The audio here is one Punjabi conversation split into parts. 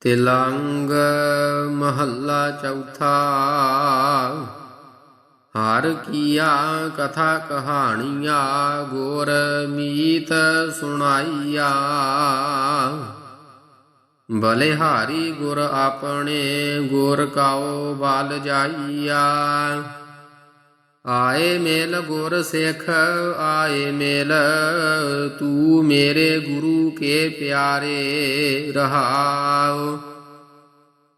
ਤਿਲੰਗ ਮਹੱਲਾ ਚੌਥਾ। ਹਰ ਕੀਆ ਕਥਾ ਕਹਾਣੀਆਂ, ਗੋਰ ਮੀਤ ਸੁਣਾਈਆ। ਬਲਿਹਾਰੀ ਗੁਰ ਆਪਣੇ, ਗੁਰ ਕਾਓ ਬਲ ਜਾਈਆ। ਆਏ ਮੇਲ ਗੁਰ ਸਿੱਖ, ਆਏ ਮੇਲ ਤੂੰ ਮੇਰੇ ਗੁਰੂ ਕੇ ਪਿਆਰੇ ਰਹਾਉ।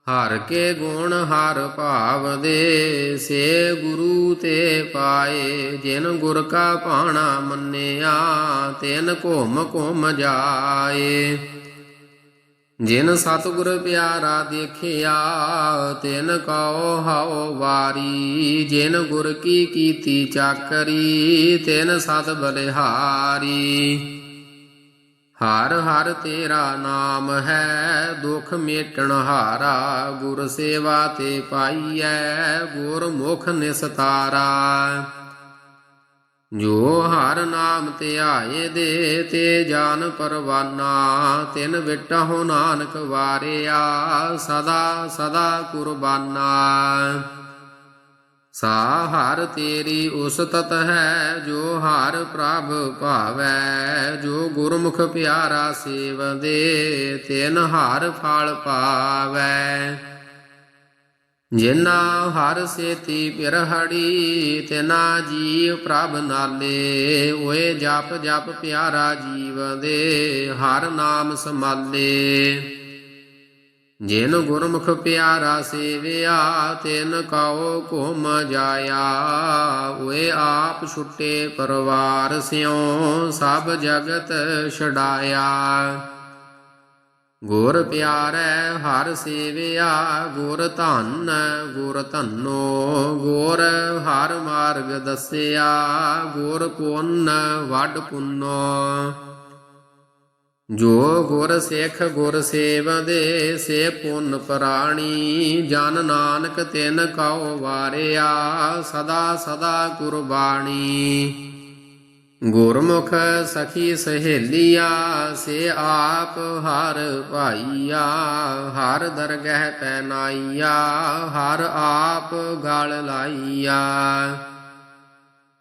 ਹਰ ਕੇ ਗੁਣ ਹਰ ਭਾਵ ਦੇ, ਸੇ ਗੁਰੂ ਤੇ ਪਾਏ, ਜਿਨ ਗੁਰ ਕਾ ਭਾਣਾ ਮੰਨਿਆ, ਤਿਨ ਘੁਮ ਘੁਮ ਜਾਏ। ਜਿਨ ਸਤਿਗੁਰ ਪਿਆਰਾ ਦੇਖਿਆ, ਤਿਨ ਕਉ ਹਉ ਵਾਰੀ। ਜਿਨ ਗੁਰ ਕੀ ਕੀਤੀ ਚਾਕਰੀ, ਤਿਨ ਸਤ ਬਲਿਹਾਰੀ। ਹਰ ਹਰ ਤੇਰਾ ਨਾਮ ਹੈ, ਦੁਖ ਮੇਟਣ ਹਾਰਾ। ਗੁਰ ਸੇਵਾ ਤੇ ਪਾਈਐ ਗੁਰ ਮੁਖ ਨਿਸਤਾਰਾ। ਜੋ ਹਰ ਨਾਮ ਧਿਆਏ ਦੇ ਤੇ ਜਾਨ ਪਰਵਾਨਾ, ਤਿਨ ਵਿਟਹੁ ਨਾਨਕ ਵਾਰਿਆ, ਸਦਾ ਸਦਾ ਕੁਰਬਾਨਾ। ਸਾ ਹਰ ਤੇਰੀ ਉਸਤਤ ਹੈ, ਜੋ ਹਰ ਪ੍ਰਭ ਭਾਵੈ, ਜੋ ਗੁਰਮੁਖ ਪਿਆਰਾ ਸੇਵਦੇ ਤਿਨ ਹਰ ਫਲ ਪਾਵੈ। ਜਿਨਾ ਹਰ ਸੇਤੀ ਪਿਰਹੜੀ ਤਿਨਾ ਜੀਵ ਪ੍ਰਭ ਨਾਲੇ। ਓਏ ਜਪ ਜਪ ਪਿਆਰਾ ਜੀਵ ਦੇ, ਹਰ ਨਾਮ ਸਮਾਲੇ ਜਿਨ ਗੁਰਮੁਖ ਪਿਆਰਾ ਸੇਵਿਆ, ਤਿਨ ਕਉ ਘੁਮ ਜਾਇਆ। ਓਏ ਆਪ ਛੁੱਟੇ ਪਰਵਾਰ ਸਿਉ, ਸਭ ਜਗਤ ਛਡਾਇਆ। ਗੁਰ ਪਿਆਰੈ ਹਰ ਸੇਵਿਆ, ਗੁਰ ਧੰਨ, ਗੁਰ ਧੰਨੋ, ਗੁਰ ਹਰ ਮਾਰਗ ਦੱਸਿਆ, ਗੁਰ ਪੁੰਨ ਵੱਡ ਪੁੰਨੋ। ਜੋ ਗੁਰ ਸਿੱਖ ਗੁਰ ਸੇਵਦੇ ਸੇ ਪੁੰਨ ਪ੍ਰਾਣੀ, ਜਨ ਨਾਨਕ ਤਿਨ ਕਉ ਵਾਰਿਆ, ਸਦਾ ਸਦਾ ਗੁਰਬਾਣੀ। ਗੁਰਮੁਖ ਸਖੀ ਸਹੇਲੀਆ, ਸੇ ਆਪ ਹਰ ਭਾਈਆ, ਹਰ ਦਰਗਹਿ ਪੈਨਾਈਆ, ਹਰ ਆਪ ਗਲ ਲਾਈਆ।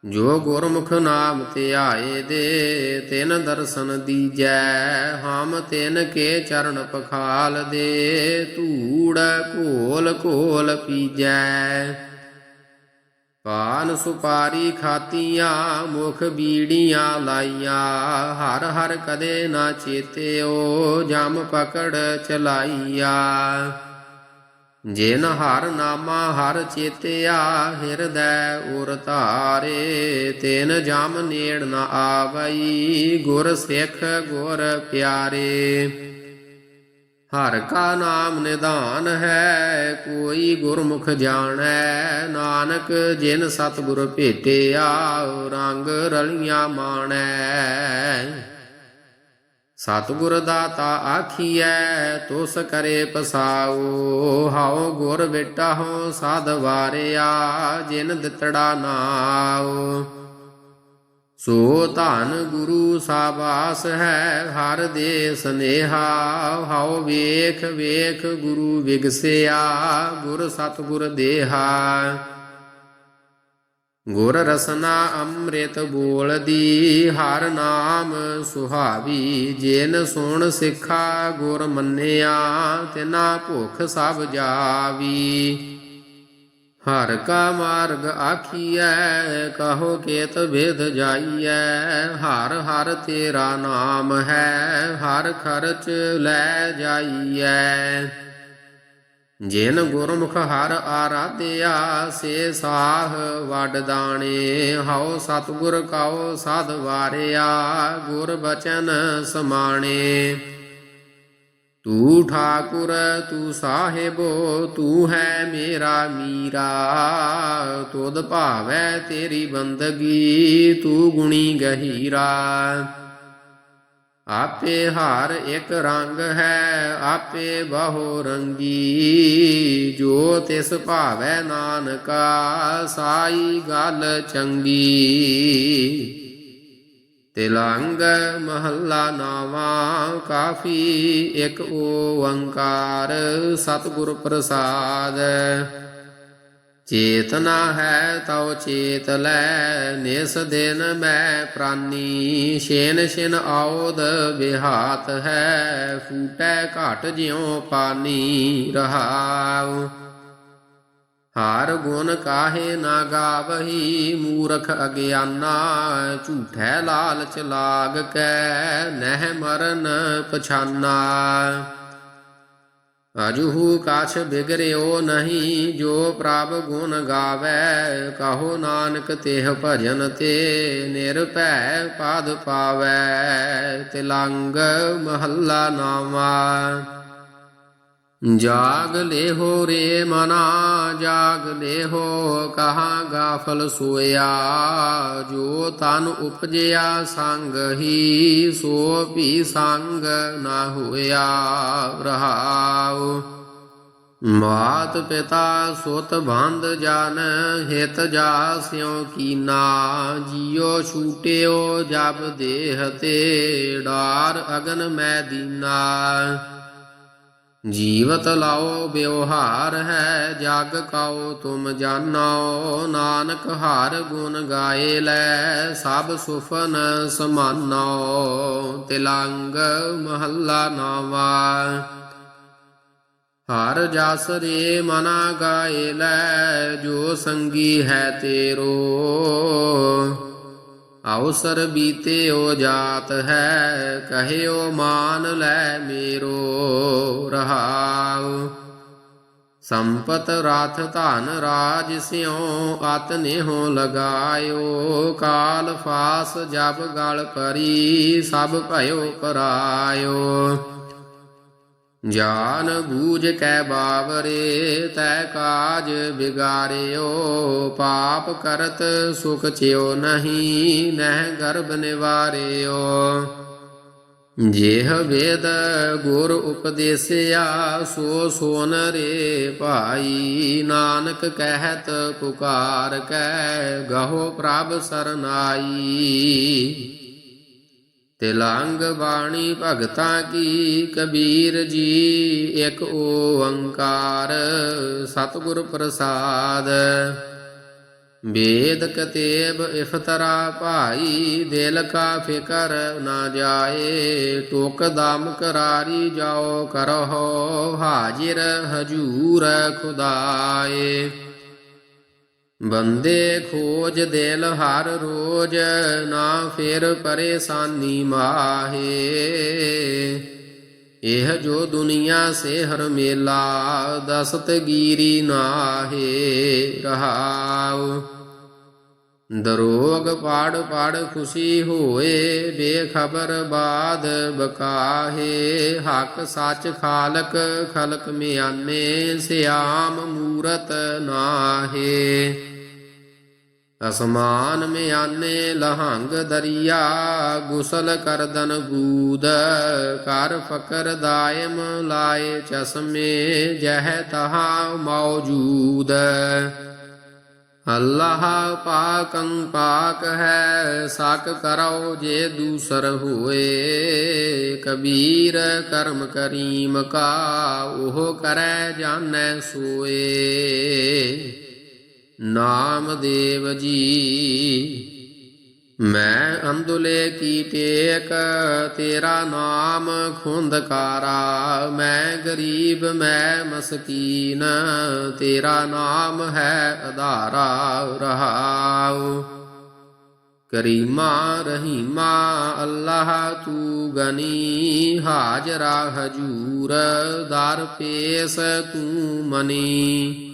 ਜੋ ਗੁਰਮੁਖ ਨਾਮ ਧਿਆਏ ਦੇ, ਤਿਨ ਦਰਸ਼ਨ ਦੀਜੈ, ਹਮ ਤਿਨ ਕੇ ਚਰਨ ਪਖਾਲ ਦੇ, ਧੂੜ ਘੋਲ ਘੋਲ ਪੀਜੈ। ਪਾਨ ਸੁਪਾਰੀ ਖਾਤੀਆਂ, ਮੁਖ ਬੀੜੀਆਂ ਲਾਈਆਂ। ਹਰ ਹਰ ਕਦੇ ਨਾ ਚੇਤਿਓ, ਜਮ ਪਕੜ ਚਲਾਈਆ। ਜਿਨ ਹਰ ਨਾਮਾ ਹਰ ਚੇਤਿਆ, ਹਿਰਦੈ ਉਰ ਧਾਰੇ, ਤਿਨ ਜਮ ਨੇੜ ਨ ਆਵਈ। ਗੁਰ ਸਿੱਖ ਗੁਰ ਪਿਆਰੇ। ਹਰ ਕਾ ਨਾਮ ਨਿਧਾਨ ਹੈ, ਕੋਈ ਗੁਰਮੁਖ ਜਾਣੈ। ਨਾਨਕ ਜਿਨ ਸਤਿਗੁਰ ਭੇਟਿਆ, ਰੰਗ ਰਲੀਆਂ ਮਾਣੈ। ਸਤਿਗੁਰ ਦਾਤਾ ਆਖੀਐ, ਤੁਸ ਕਰੇ ਪਸਾਉ ਹਉ ਗੁਰ ਬੇਟਾ ਹੋ ਸਾਧ ਵਾਰਿਆ, ਜਿਨ ਦਿੱਤੜਾ ਨਾਉ। ਸੋ ਧਨ ਗੁਰੂ ਸਾਬਾਸ ਹੈ, ਹਰ ਦੇ ਸਨੇਹਾ, ਹਉ ਵੇਖ ਵੇਖ ਗੁਰੂ ਵਿਗਸਿਆ, ਗੁਰ ਸਤਿਗੁਰ ਦੇਹਾ। ਗੁਰ ਰਸਨਾ ਅੰਮ੍ਰਿਤ ਬੋਲਦੀ, ਹਰ ਨਾਮ ਸੁਹਾਵੀ, ਜਿਨ ਸੁਣ ਸਿੱਖਾ ਗੁਰ ਮੰਨਿਆ, ਤਿਨਾ ਭੁਖ ਸਭ ਜਾਵੀ। ਹਰ ਕਾ ਮਾਰਗ ਆਖੀਐ, ਕਹੋ ਕੇਤ ਭੇਦ ਜਾਈਐ। ਹਰ ਹਰ ਤੇਰਾ ਨਾਮ ਹੈ, ਹਰ ਖਰਚ ਲੈ ਜਾਈਐ। ਜਿਨ ਗੁਰਮੁਖ ਹਰ ਆਰਾਧਿਆ, ਸੇ ਸਾਹ ਵੱਡ ਦਾਣੇ। ਹਉ ਸਤਿਗੁਰ ਕਉ ਸਾਧ ਵਾਰਿਆ, ਗੁਰ ਬਚਨ ਸਮਾਣੇ। ਤੂੰ ਠਾਕੁਰ, ਤੂੰ ਸਾਹਿਬੋ, ਤੂੰ ਹੈ ਮੇਰਾ ਮੀਰਾ। ਤੁਧ ਭਾਵੈ ਤੇਰੀ ਬੰਦਗੀ, ਤੂੰ ਗੁਣੀ ਗਹੀਰਾ। ਆਪੇ ਹਰ ਇੱਕ ਰੰਗ ਹੈ, ਆਪੇ ਬਹੁ ਰੰਗੀ। ਜੋ ਤਿਸ ਭਾਵੈ ਨਾਨਕਾ, ਸਾਈ ਗੱਲ ਚੰਗੀ। ਤਿਲੰਗ ਮਹੱਲਾ ਨਾਵਾ, ਕਾਫੀ ਇੱਕ ਓੰਕਾਰ ਸਤਿਗੁਰ ਪ੍ਰਸਾਦ। ਚੇਤਨਾ ਹੈ ਤਉ ਚੇਤ ਲੈ, ਨਿਸ ਦਿਨ ਮੈਂ ਪ੍ਰਾਨੀ। ਛੇਨ ਛਿਨ ਆਉਦ ਬਿਹਾਤ ਹੈ, ਫੂਟੈ ਘਟ ਜਿਉ ਪਾਨੀ ਰਹਾਉ। ਹਾਰ ਗੁਣ ਕਾਹੇ ਨਾ ਗਾਵਹੀ, ਮੂਰਖ ਅਗਿਆਨਾ, ਝੂਠੈ ਲਾਲਚ ਲਾਗ ਕੈ, ਨਹਿ ਮਰਨ ਪਛਾਨਾ। ਅਜੂਹੂ ਕਾਛ ਬਿਗਰਿਓ ਨਹੀਂ, ਜੋ ਪ੍ਰਭ ਗੁਣ ਗਾਵੇ, ਕਹੋ ਨਾਨਕ ਤੇਹ ਭਜਨ ਤੇ ਨਿਰਭੈ ਪਾਦ ਪਾਵੈ, ਤਿਲੰਗ ਮਹੱਲਾ ਨਾਵਾ ਜਾਗ ਲੇਹੋ ਰੇ ਮਨਾ, ਜਾਗ ਲੇਹੋ ਕਹਾ ਗਾਫਲ ਸੋਇਆ। ਜੋ ਤਨ ਉਪਜਿਆ ਸੰਗ ਹੀ, ਸੋ ਵੀ ਸੰਗ ਨਾ ਹੋਇਆ। ਰਹਾਉ, ਮਾਤ ਪਿਤਾ ਸੁਤ ਬੰਦ ਜਨ, ਹਿਤ ਜਾ ਸਿਉ ਕੀਨਾ। ਜਿਉ ਛੂਟਿਓ ਜਬ ਦੇਹ ਤੇ, ਡਾਰ ਅਗਨ ਮੈਂ ਦੀਨਾ। ਜੀਵਤ ਲਾਓ ਬਿਵਹਾਰ ਹੈ, ਜਗ ਕਾਉ ਤੁਮ ਜਾਣੋ ਨਾਨਕ ਹਰ ਗੁਣ ਗਾਏ ਲੈ, ਸਭ ਸੁਫਨ ਸਮਾਨੋ ਤਿਲੰਗ ਮਹੱਲਾ ਨਾਵਾ। ਹਰ ਜਸ ਰੇ ਮਨਾ ਗਾਏ ਲੈ, ਜੋ ਸੰਗੀ ਹੈ ਤੇਰੋ। ਅਵਸਰ ਬੀਤਿਓ ਜਾਤ ਹੈ, ਕਹਿਓ ਮਾਨ ਲੈ ਮੇਰੋ ਰਹਾਉ। ਸੰਪਤ ਰਾਥ ਧਨ ਰਾਜ ਸਿਉ, ਅਤ ਨੇਹੋ ਲਗਾਇਓ। ਕਾਲ ਫਾਸ ਜਬ ਗਲ ਪਰੀ ਸਭ ਭਇਓ ਪਰਾਇਓ ਜਾਨ ਬੂਝ ਕੈ ਬਾਵਰੇ, ਤੈ ਕਾਜ ਬਿਗਾਰਿਓ ਪਾਪ ਕਰਤ ਸੁਖ ਚਿਓ ਨਹੀਂ, ਨਹਿ ਗਰਭ ਨਿਵਾਰਿਓ। ਜੇਹ ਵੇਦ ਗੁਰ ਉਪਦੇਸਿਆ, ਸੋ ਸੋਨ ਰੇ ਭਾਈ। ਨਾਨਕ ਕਹਿਤ ਪੁਕਾਰ ਕੈ, ਗਹੋ ਪ੍ਰਭ ਸਰਨਾਈ। ਤਿਲੰਗ ਬਾਣੀ ਭਗਤਾਂ ਕੀ ਕਬੀਰ ਜੀ? ਇੱਕ ਓੰਕਾਰ ਸਤਿਗੁਰ ਪ੍ਰਸਾਦ। ਵੇਦ ਕਤੇਬ ਇਫਤਰਾ ਭਾਈ, ਦਿਲ ਕਾ ਫਿਕਰ ਨਾ ਜਾਏ। ਟੋਕ ਦਮ ਕਰਾਰੀ ਜਾਓ ਕਰੋ ਹਾਜ਼ਰ ਹਜੂਰ ਖੁਦਾਏ। ਬੰਦੇ ਖੋਜ ਦਿਲ ਹਰ ਰੋਜ, ਨਾ ਫਿਰ ਪਰੇਸ਼ਾਨੀ ਮਾਹੇ। ਇਹ ਜੋ ਦੁਨੀਆ ਸੇ ਹਰ ਮੇਲਾ, ਦਸਤ ਗੀਰੀ ਨਾਹੇ ਰਹਾਉ। ਦਰੋਗ ਪਾੜ ਪਾੜ ਖੁਸ਼ੀ ਹੋਏ, ਬੇਖਬਰ ਬਾਦ ਬਕਾਹੇ। ਹੱਕ ਸੱਚ ਖਾਲਕ ਖਲਕ ਮਿਆਨੇ, ਸਿਆਮ ਮੂਰਤ ਨਾਹੇ। ਅਸਮਾਨ ਮਿਆਨੇ ਲਹੰਗ ਦਰਿਆ ਗੁਸਲ ਕਰਦਨ ਗੂਦ ਕਰ ਫਕਰ ਦਾਇਮ ਲਾਏ ਚਸ਼ਮੇ ਜਹ ਤਹਾ ਮੌਜੂਦ ਅੱਲਾਹ ਪਾਕੰ ਪਾਕ ਹੈ ਸਕ ਕਰੋ ਜੇ ਦੂਸਰ ਹੋਏ ਕਬੀਰ ਕਰਮ ਕਰੀਮ ਕਾ ਉਹ ਕਰੈ ਜਾਣੈ ਸੋਏ ਨਾਮਦੇਵ ਜੀ, ਮੈਂ ਅੰਦੁਲੇ ਕੀ ਟੇਕ ਤੇਰਾ ਨਾਮ ਖੁੰਦਕਾਰਾ ਮੈਂ ਗਰੀਬ, ਮੈਂ ਮਸਕੀਨ, ਤੇਰਾ ਨਾਮ ਹੈ ਆਧਾਰਾ ਰਹਾਉ। ਕਰੀਮਾ, ਰਹੀਮਾ, ਅੱਲਾਹ ਤੂੰ ਗਨੀ, ਹਾਜ਼ਰਾ ਹਜੂਰ, ਦਰ ਪੇਸ ਤੂੰ ਮਨੀ।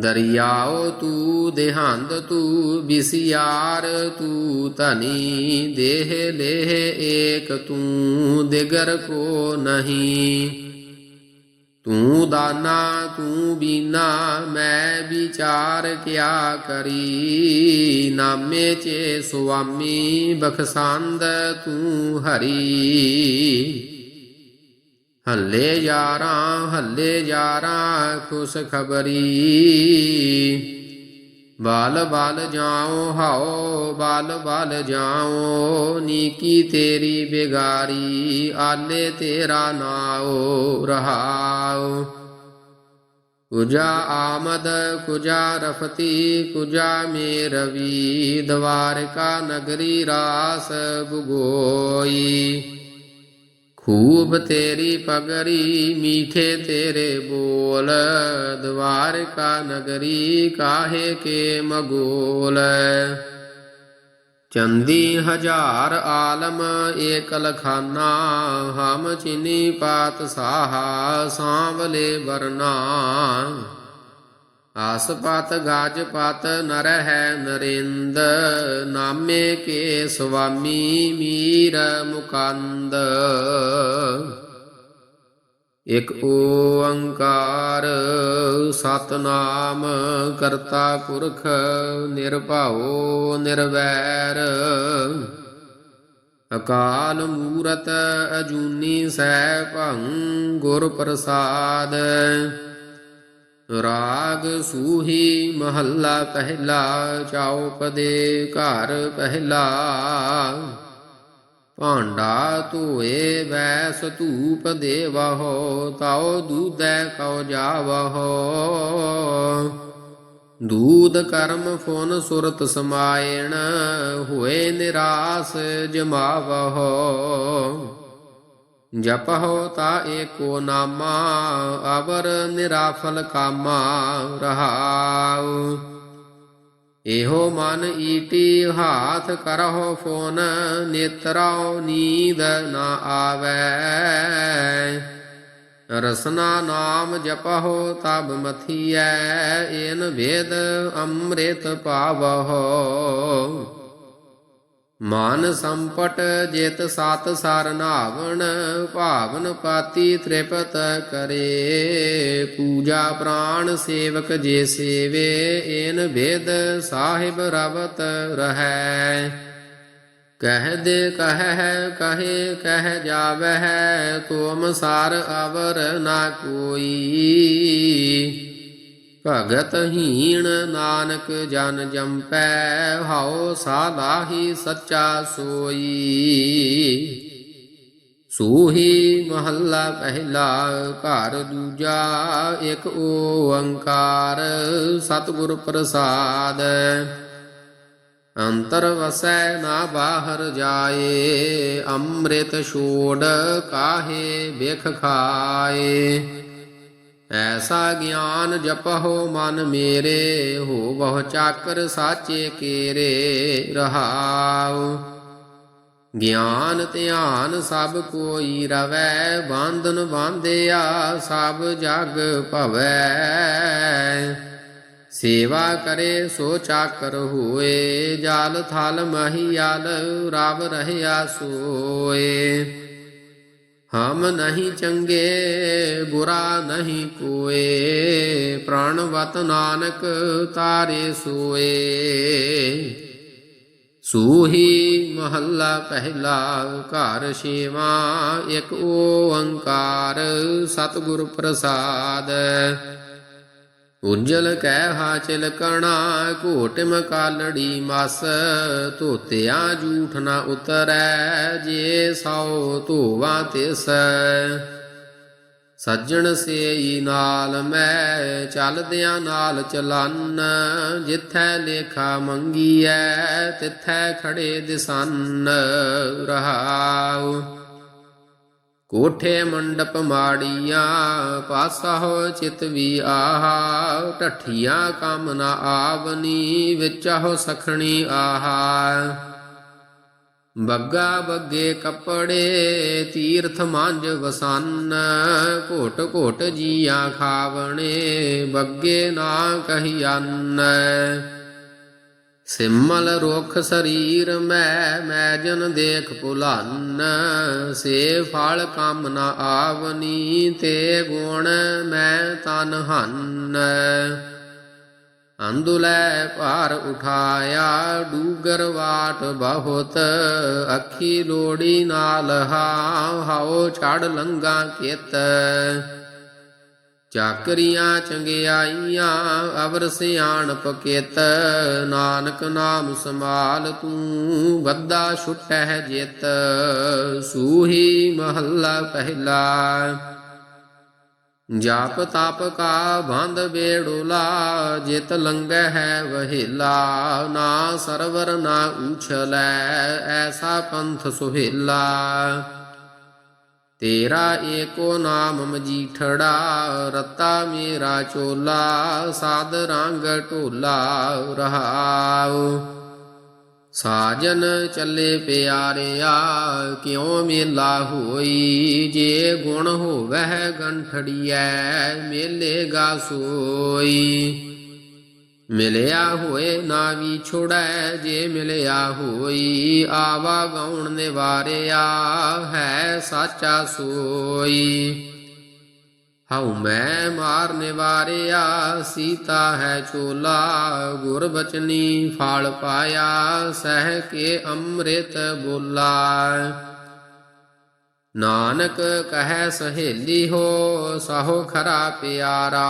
ਦਰਿਆਓ ਤੂੰ ਦੇਹੰਦ, ਤੂੰ ਬਿਸਿਆਰ, ਤੂੰ ਧਨੀ, ਦੇਹ ਲੇਹ ਏਕ, ਤੂੰ ਦਿਗਰ ਕੋ ਨਹੀਂ। ਤੂੰ ਦਾਨਾ, ਤੂੰ ਬੀਨਾ, ਮੈਂ ਵਿਚਾਰ ਕਿਆ ਕਰੀ। ਨਾਮੇ ਚੇ ਸੁਆਮੀ ਬਖਸੰਦ, ਤੂੰ ਹਰੀ। ਹੱਲੇ ਯਾਰਾਂ ਹੱਲੇ ਯਾਰਾਂ, ਖੁਸ਼ ਖਬਰੀ। ਬਾਲ ਬਾਲ ਜਾਓ ਹਾਓ ਬਾਲ ਬਾਲ ਜਾਓ ਨੀਕੀ ਤੇਰੀ ਬਿਗਾਰੀ, ਆਲੇ ਤੇਰਾ ਨਾਓ ਰਹਾਉ। ਕੁਜਾ ਆਮਦ, ਕੁਜਾ ਰਫਤੀ, ਕੁਜਾ ਮੇਰਵੀ, ਦਵਾਰਕਾ ਨਗਰੀ ਰਾਸ ਬੁਗੋਈ ਖੂਬ ਤੇਰੀ ਪਗਰੀ, ਮੀਠੇ ਤੇਰੇ ਬੋਲ। ਦਵਾਰਕਾ ਨਗਰੀ, ਕਾਹੇ ਕੇ ਮਗੋਲ। ਚੰਦੀ ਹਜ਼ਾਰ ਆਲਮ ਏਕ ਲਖਾਨਾ ਹਮ ਚਿਨੀ ਪਾਤ ਸਾਹਾ, ਸਾਂਵਲੇ ਵਰਨਾ। ਆਸਪਤ ਗਾਜਪਤ ਨਰ ਹੈ ਨਰਿੰਦ, ਨਾਮੇ ਕੇ ਸੁਆਮੀ ਮੀਰ ਮੁਕੰਦ। ਇਕ ਓੰਕਾਰ ਸਤਨਾਮ ਕਰਤਾ ਪੁਰਖ ਨਿਰਭਉ ਨਿਰਵੈਰ। ਅਕਾਲ ਮੂਰਤ ਅਜੂਨੀ ਸੈ ਭੰ ਗੁਰ ਪ੍ਰਸਾਦ। ਰਾਗ ਸੂਹੀ ਮਹੱਲਾ ਪਹਿਲਾ ਚੌਪਦੇ ਘਰ ਪਹਿਲਾ। ਭਾਂਡਾ ਧੋਏ ਵੈਸ ਧੂਪ ਦੇਵਹੁ ਤਾਉ ਦੂਦੈ ਕਉ ਜਾਵਹੁ ਦੂਧ ਕਰਮ ਫੁਨ ਸੁਰਤ ਸਮਾਇਣ ਹੋਏ ਨਿਰਾਸ ਜਮਾਵਹੁ ਜਪਹੁ ਤਾ ਏਕੋ ਨਾਮਾ ਅਵਰ ਨਿਰਾਫਲ ਕਾਮਾ ਰਹਾਉ। ਇਹੋ ਮਨ ਈਟੀ ਹਾਥ ਕਰਹੁ ਫੋਨ, ਨੇਤਰਾਉ ਨੀਂਦ ਨਾ ਆਵੈ। ਰਸਨਾ ਨਾਮ ਜਪਹੁ ਤਬ ਮਥੀਐ, ਏਨ ਵੇਦ ਅੰਮ੍ਰਿਤ ਪਾਵਹੁ। ਮਨ ਸੰਪਟ ਜਿਤ ਸਤ ਸਰ ਨਾਵਣ, ਭਾਵਨ ਪਾਤੀ ਤ੍ਰਿਪਤ ਕਰੇ। ਪੂਜਾ ਪ੍ਰਾਣ ਸੇਵਕ ਜੇ ਸੇਵੇ, ਏਨ ਭੇਦ ਸਾਹਿਬ ਰਵਤ ਰਹੈ। ਕਹਿ ਦੇ ਕਹਿ, ਕਹੇ ਕਹਿ ਜਾਵਹਿ, ਤੁਮ ਸਾਰ ਅਵਰ ਨਾ ਕੋਈ। ਭਗਤ ਹੀਣ ਨਾਨਕ ਜਨ ਜੰਪੈ ਹਉ ਸਾਲਾਹੀ ਸੱਚਾ ਸੋਈ। ਸੂਹੀ ਮਹੱਲਾ ਪਹਿਲਾ, ਘਰ ਦੂਜਾ, ਇੱਕ ਓੰਕਾਰ ਸਤਿਗੁਰ ਪ੍ਰਸਾਦ। ਅੰਤਰ ਵਸੈ ਨਾ ਬਾਹਰ ਜਾਏ, ਅੰਮ੍ਰਿਤ ਛੋੜ ਕਾਹੇ ਵੇਖ ਖਾਏ। ਐਸਾ ਗਿਆਨ ਜਪਹੁ ਮਨ ਮੇਰੇ ਹੋ ਬਹੁ ਚਾਕਰ ਸਾਚੇ ਕੇਰੇ ਰਹਾਉ। ਗਿਆਨ ਧਿਆਨ ਸਭ ਕੋਈ ਰਵੈ, ਬੰਧਨ ਬਾਂਧਿਆ ਸਭ ਜਗ ਭਵੈ। ਸੇਵਾ ਕਰੇ ਸੋ ਚਾਕਰ ਹੋਏ, ਜਲ ਥਲ ਮਹੀਆਲ ਰਵ ਰਹਿਆ ਸੋਏ। ਹਮ ਨਹੀਂ ਚੰਗੇ, ਬੁਰਾ ਨਹੀਂ ਕੋਏ ਪ੍ਰਾਣਵਤ ਨਾਨਕ ਤਾਰੇ ਸੋਏ। ਸੂਹੀ ਮਹੱਲਾ ਪਹਿਲਾ ਘਰ ਛੇਵਾ, ਇੱਕ ਓੰਕਾਰ ਸਤਿਗੁਰ ਪ੍ਰਸਾਦ। ਉਜਲ ਕਹਿ ਹਾਚਲ ਕਣਾ ਘੋਟ ਮਕਾਲੜੀ ਮਸ, ਧੋਤਿਆਂ ਝੂਠ ਨਾ ਉਤਰੈ, ਜੇ ਸੌ ਧੋਵਾ ਤਿਸ। ਸੱਜਣ ਸੇਈ ਨਾਲ ਮੈਂ, ਚੱਲਦਿਆਂ ਨਾਲ ਚਲਨ, ਜਿੱਥੈ ਲੇਖਾ ਮੰਗੀਐ, ਤਿੱਥੈ ਖੜੇ ਦਿਸਨ, ਰਹਾਉ। ਕੋਠੇ ਮੰਡਪ ਮਾੜੀਆਂ, ਪਾਸਾ ਹੋ ਚਿਤ ਵੀ ਆਹਾ, ਢੱਠੀਆਂ ਕੰਮ ਨਾ ਆਵਨੀ, ਵਿੱਚ ਹੋ ਸਖਣੀ ਆਹਾ। ਬੱਗਾ ਬੱਗੇ ਕੱਪੜੇ, ਤੀਰਥ ਮੰਜ ਵਸਨ, ਘੋਟ ਘੋਟ ਜੀਆਂ ਖਾਵਣੇ, ਬੱਗੇ ਨਾ ਕਹੀਅਨ ਸਿਮਲ ਰੁਖ ਸਰੀਰ ਮੈਂ ਮੈਜਨ ਦੇਖ ਭੁਲਨ। ਸੇ ਫਲ ਕੰਮ ਨਾ ਆਵਨੀ, ਤੇ ਗੁਣ ਮੈਂ ਤਨ ਹਨ। ਅੰਦੁਲੈ ਭਾਰ ਉਠਾਇਆ, ਡੂਗਰ ਵਾਟ ਬਹੁਤ। ਅੱਖੀ ਲੋੜੀ ਨਾਲ ਹਾ ਹਾਓ ਛੜ ਲੰਗਾ ਕਿਤ। ਚਾਕਰੀਆਂ ਚੰਗਿਆਈਆਂ, ਅਵਰ ਸਿਆਣ ਪਕੇਤ ਨਾਨਕ ਨਾਮ ਸੰਭਾਲ ਤੂੰ ਵੱਦਾ ਛੁਟਹਿ ਜਿਤ। ਸੂਹੀ ਮਹੱਲਾ ਪਹਿਲਾ। ਜਾਪ ਤਾਪ ਕਾ ਬੰਦ ਬੇੜੋਲਾ, ਜਿਤ ਲੰਗੈ ਹੈ ਵਹਿਲਾ। ਨਾ ਸਰਵਰ ਨਾ ਉਛਲੈ ਐਸਾ ਪੰਥ ਸੁਹੇਲਾ। ਤੇਰਾ ਏਕੋ ਨਾਮ ਮਜੀਠੜਾ, ਰਤਾ ਮੇਰਾ ਚੋਲਾ, ਸਾਧ ਰੰਗ ਢੋਲਾ ਰਹਾਉ। ਸਾਜਨ ਚੱਲੇ ਪਿਆਰਿਆ, ਕਿਉ ਮੇਲਾ ਹੋਈ? ਜੇ ਗੁਣ ਹੋਵਹਿ ਗੰਠੜੀਐ ਮੇਲੇਗਾ ਸੋਈ। ਮਿਲਿਆ ਹੋਏ ਨਾ ਵੀ ਛੋੜੈ ਜੇ ਮਿਲਿਆ ਹੋਈ, ਆਵਾ ਗਾਉਣ ਨਿਵਾਰਿਆ ਹੈ ਸਾਚਾ ਸੋਈ। ਹਉ ਮੈਂ ਮਾਰ ਨਿਵਾਰਿਆ, ਸੀਤਾ ਹੈ ਚੋਲਾ, ਗੁਰ ਬਚਨੀ ਫਲ ਪਾਇਆ, ਸਹਿ ਕੇ ਅੰਮ੍ਰਿਤ ਬੋਲਾ। ਨਾਨਕ ਕਹੈ ਸਹੇਲੀ ਹੋ, ਸਹੋ ਖਰਾ ਪਿਆਰਾ।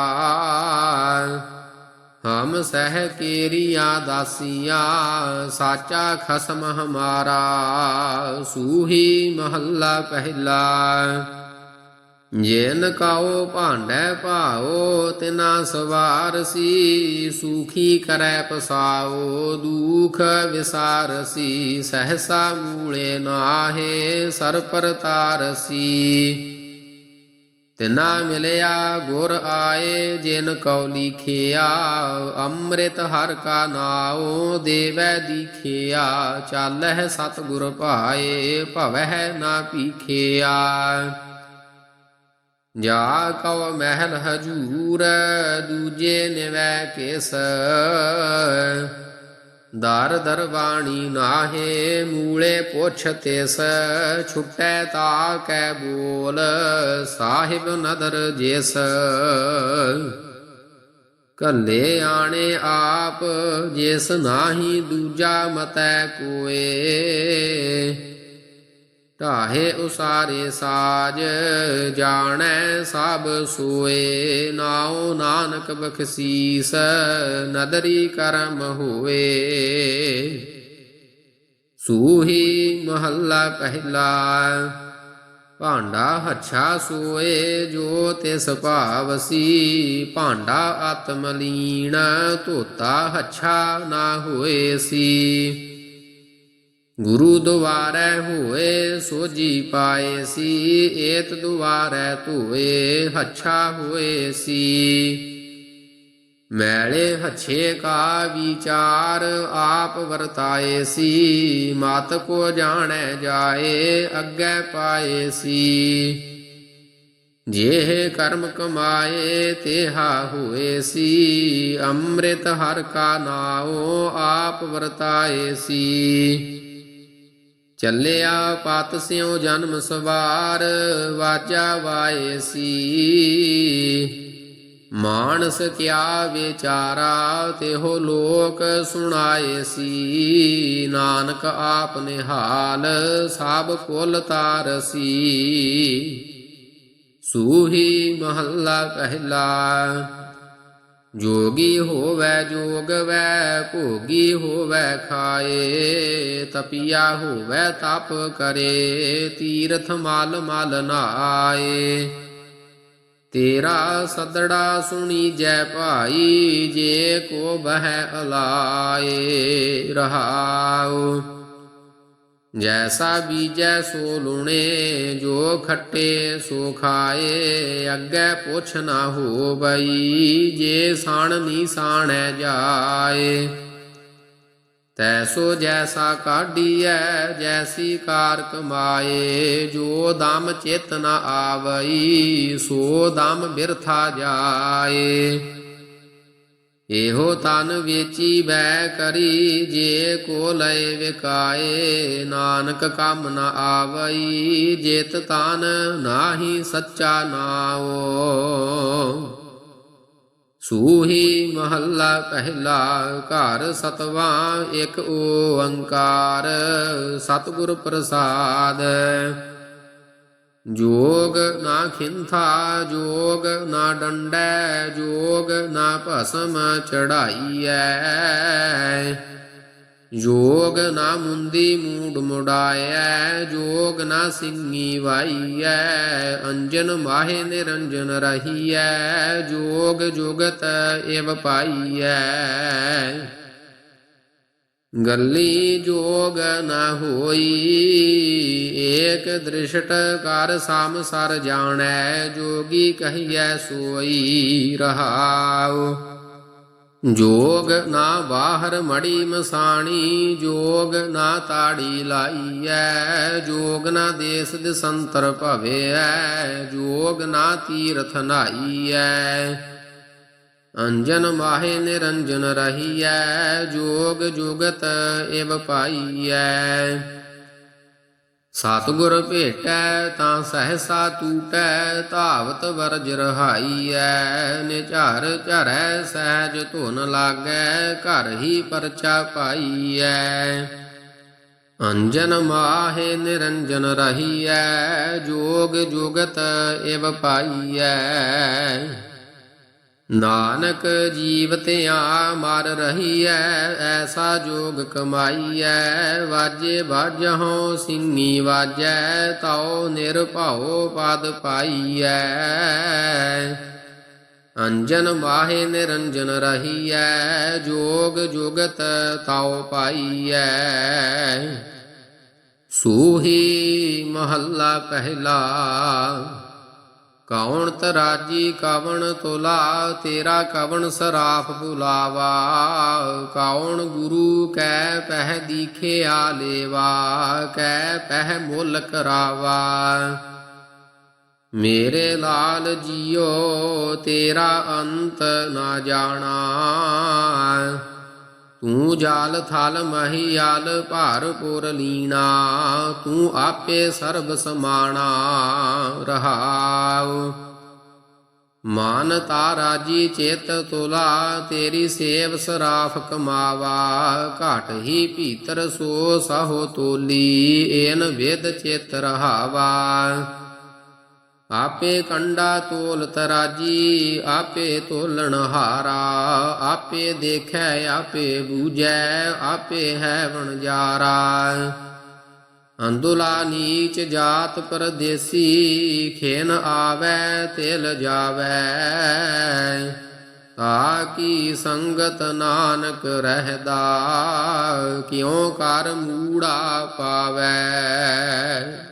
ਹਮ ਸਹਿ ਕੀਰੀਆਂ ਦਾਸੀਆਂ ਸਾਚਾ ਖਸਮ ਹਮਾਰਾ, ਸੂਹੀ ਮਹੱਲਾ ਪਹਿਲਾ। ਜੇਨ ਕਾਓ ਭਾਂਡੈ ਭਾਓ ਤਿਨਾ ਸਵਾਰਸੀ ਸੁਖੀ ਕਰੈ ਪਸਾਓ ਦੁਖ ਵਿਸਾਰਸੀ ਸਹਸਾ ਮੂਲੇ ਨਾਹੇ ਸਰ ਤਾਰਸੀ ਤਿਨਾ ਮਿਲਿਆ ਗੁਰ ਆਏ ਜਿਨ ਕਉ ਲਿਖਿਆ, ਅੰਮ੍ਰਿਤ ਹਰ ਕਾ ਨਾਉ ਦੇਵੈ ਦੀਖਿਆ, ਚਾਲਹਿ ਸਤ ਗੁਰ ਭਾਏ ਭਵਹਿ ਨਾ ਪੀਖਿਆ ਜਾ ਕਉ ਮਹਿਲ ਹਜੂਰ, ਦੂਜੇ ਨਿਵੈ ਕੇਸ ਦਰ ਦਰਵਾਣੀ ਨਾਹੇ, ਮੂਲੇ ਪੁੱਛ ਤਿਸ ਛੁਟੈ ਤਾ ਕੈ ਬੋਲ, ਸਾਹਿਬ ਨਦਰ ਜਿਸ। ਕੱਲੇ ਆਣੇ ਆਪ, ਜਿਸ ਨਾਹੀ ਦੂਜਾ ਮਤੈ ਕੋਏ। ਢਾਹੇ ਉਸਾਰੇ ਸਾਜ, ਜਾਣੈ ਸਭ ਸੋਏ। ਨਾਉ ਨਾਨਕ ਬਖਸੀਸ, ਨਦਰੀ ਕਰਮ ਹੋਏ ਸੂਹੀ ਮਹੱਲਾ ਪਹਿਲਾ, ਭਾਂਡਾ ਹੱਛਾ ਸੋਏ, ਜੋ ਤਿਸ ਭਾਵਸੀ। ਭਾਂਡਾ ਆਤਮ ਧੋਤਾ ਹੱਛਾ ਨਾ ਹੋਏ ਸੀ। ਗੁਰੂ ਦੁਆਰੈ ਹੋਏ ਸੋਜੀ ਪਾਏ ਸੀ, ਏਤ ਦੁਆਰੈ ਧੋਏ ਹੱਛਾ ਹੋਏ ਸੀ। ਮੈਲੇ ਹੱਛੇ ਕਾ ਵਿਚਾਰ ਆਪ ਵਰਤਾਏ ਸੀ, ਮਤ ਕੋ ਜਾਣੈ ਜਾਏ ਅੱਗੇ ਪਾਏ ਸੀ। ਜੇ ਕਰਮ ਕਮਾਏ ਤੇਹਾ ਹੋਏ ਸੀ, ਅੰਮ੍ਰਿਤ ਹਰ ਕਾ ਨਾਉ ਆਪ ਵਰਤਾਏ ਸੀ। ਚੱਲਿਆ ਪਤ ਸਿਉ ਜਨਮ ਸਵਾਰ ਵਾਜਾ ਵਾਏ ਸੀ। ਮਾਨਸ ਕਿਆ ਵਿਚਾਰਾ, ਤਿਹੋ ਲੋਕ ਸੁਣਾਏ ਸੀ। ਨਾਨਕ ਆਪ ਨਿਹਾਲ, ਸਭ ਕੁਲ ਤਾਰਸੀ ਸੂਹੀ ਮਹੱਲਾ ਪਹਿਲਾ। ਜੋਗੀ ਹੋਵੈ, ਜੋਗਵੈ, ਭੋਗੀ ਹੋਵੈ, ਖਾਏ, ਤਪੀਆ ਹੋਵੈ, ਤਪ ਕਰੇ, ਤੀਰਥ ਮਲ ਮਲ ਨਾਏ। ਤੇਰਾ ਸਦੜਾ ਸੁਣੀ ਜੈ ਭਾਈ, ਜੇ ਕੋ ਬਹਿ ਅਲਾਏ ਰਹਾਉ। ਜੈਸਾ ਬੀਜੈ ਸੋ ਲੁਣੇ, ਜੋ ਖੱਟੇ ਸੋ ਖਾਏ, ਅੱਗੇ ਪੁੱਛ ਨਾ ਹੋ ਬਈ ਜੇ ਸਾਣ ਨੀ ਸਾਣੈ ਜਾਏ। ਤੈਸੋ ਜੈਸਾ ਕਾਢੀਐ, ਜੈਸੀ ਕਾਰ ਕਮਾਏ, ਜੋ ਦਮ ਚਿਤ ਨ ਆਵਈ, ਸੋ ਦਮ ਬਿਰਥਾ ਜਾਏ। ਇਹੋ ਤਨ ਵੇਚੀ ਬੈ ਕਰੀ, ਜੇ ਕੋ ਲਏ ਵਿਕਾਏ, ਨਾਨਕ ਕੰਮ ਨ ਆਵਈ, ਜੇਤ ਤਨ ਨਾਹੀ ਸੱਚਾ ਨਾਉ। ਸੂਹੀ ਮਹੱਲਾ ਪਹਿਲਾ ਘਰ ਸਤਵਾ, ਇੱਕ ਓੰਕਾਰ ਸਤਿਗੁਰ ਪ੍ਰਸਾਦ। ਜੋਗ ਨਾ ਖਿੰਥਾ, ਜੋਗ ਨਾ ਡੰਡੈ, ਜੋਗ ਨਾ ਭਸਮ ਚੜਾਈਐ। ਜੋਗ ਨਾ ਮੁੰਦੀ ਮੂਡ ਮੁਡਾਇਐ ਜੋਗ ਨਾ ਸਿੰਘੀ ਵਾਈਐ। ਅੰਜਨ ਮਾਹੇ ਨਿਰੰਜਨ ਰਹੀਐ, ਜੋਗ ਜੁਗਤ ਏਵ ਪਾਈਐ। ਗੱਲੀ ਜੋਗ ਨਾ ਹੋਈ, ਏਕ ਦ੍ਰਿਸ਼ਟ ਕਰ ਸਮ ਸਰ ਜਾਣੈ, ਜੋਗੀ ਕਹੀਐ ਸੋਈ ਰਹਾਉ। ਜੋਗ ਨਾ ਬਾਹਰ ਮੜੀ ਮਸਾਣੀ, ਜੋਗ ਨਾ ਤਾੜੀ ਲਾਈਐ, ਜੋਗ ਨਾ ਦੇਸ ਦਿਸੰਤਰ ਭਵੇਐ, ਜੋਗ ਨਾ ਤੀਰਥ ਨਾਈਐ। ਅੰਜਨ ਮਾਹੇ ਨਿਰੰਜਨ ਰਹੀਐ, ਜੋਗ ਜੁਗਤ ਏਵ ਪਾਈਐ। ਸਤਿਗੁਰ ਭੇਟੈ, ਤਾਂ ਸਹਸਾ ਟੂਟੈ ਧਾਵਤ ਵਰਜ ਰਹਾਈਐ। ਨਿਝਰ ਝਰੈ, ਸਹਿਜ ਧੁਨ ਲਾਗੈ, ਘਰ ਹੀ ਪਰਚਾ ਪਾਈਐ। ਅੰਜਨ ਮਾਹੇ ਨਿਰੰਜਨ ਰਹੀਐ, ਜੋਗ ਜੁਗਤ ਏਵ ਪਾਈਐ। ਨਾਨਕ ਜੀਵ ਜੀਵਤਿਆ ਮਰ ਰਹੀਐ, ਐਸਾ ਜੋਗ ਕਮਾਈਐ, ਵਾਜੇ ਵਾਜਹੁ ਸਿੰਘੀ ਵਾਜੈ, ਤਉ ਨਿਰਭਉ ਪਦ ਪਾਈਐ। ਅੰਜਨ ਮਾਹੇ ਨਿਰੰਜਨ ਰਹੀਐ, ਜੋਗ ਜੁਗਤ ਤਉ ਪਾਈਐ। ਸੂਹੀ ਮਹੱਲਾ ਪਹਿਲਾ ਕੌਣ ਤਰਾਜੀ ਕਵਣ ਤੁਲਾ, ਤੇਰਾ ਕਵਣ ਸਰਾਫ ਬੁਲਾਵਾ। ਕੌਣ ਗੁਰੂ ਕੈ ਪਹਿ ਦੀਖੇ ਆ ਲੇਵਾ ਕੈ ਪਹਿ ਮੁੱਲ ਕਰਾਵਾ। ਮੇਰੇ ਲਾਲ ਜੀਓ, ਤੇਰਾ ਅੰਤ ਨਾ ਜਾਣਾ। ਤੂੰ ਜਾਲ ਥਲ ਮਹੀਆਲ ਭਾਰਪੁਰ ਲੀਣਾ, ਤੂੰ ਆਪੇ ਸਰਬ ਸਮਾਣਾ ਰਹਾਉ। ਮਾਨ ਤਾਰਾਜੀ ਚੇਤ ਤੁਲਾ, ਤੇਰੀ ਸੇਵ ਸਰਾਫ ਕਮਾਵਾ, ਘਟ ਹੀ ਭੀਤਰ ਸੋ ਸਹੋ ਤੋਲੀ, ਏਨ ਵੇਦ ਚੇਤ ਰਹਾਵਾ। ਆਪੇ ਕੰਡਾ ਤੋਲ ਤਰਾਜੀ, ਆਪੇ ਤੋਲਣ ਹਾਰਾ, ਆਪੇ ਦੇਖੈ, ਆਪੇ ਬੂਝੈ, ਆਪੇ ਹੈ ਵਣਜਾਰਾ ਅੰਦੁਲਾ ਨੀਚ ਜਾਤ ਪਰਦੇਸੀ, ਖੇਨ ਆਵੈ, ਤਿਲ ਜਾਵੈ। ਤਾ ਕੀ ਸੰਗਤ ਨਾਨਕ ਰਹਿਦਾ, ਕਿਉ ਕਰ ਮੂੜਾ ਪਾਵੈ?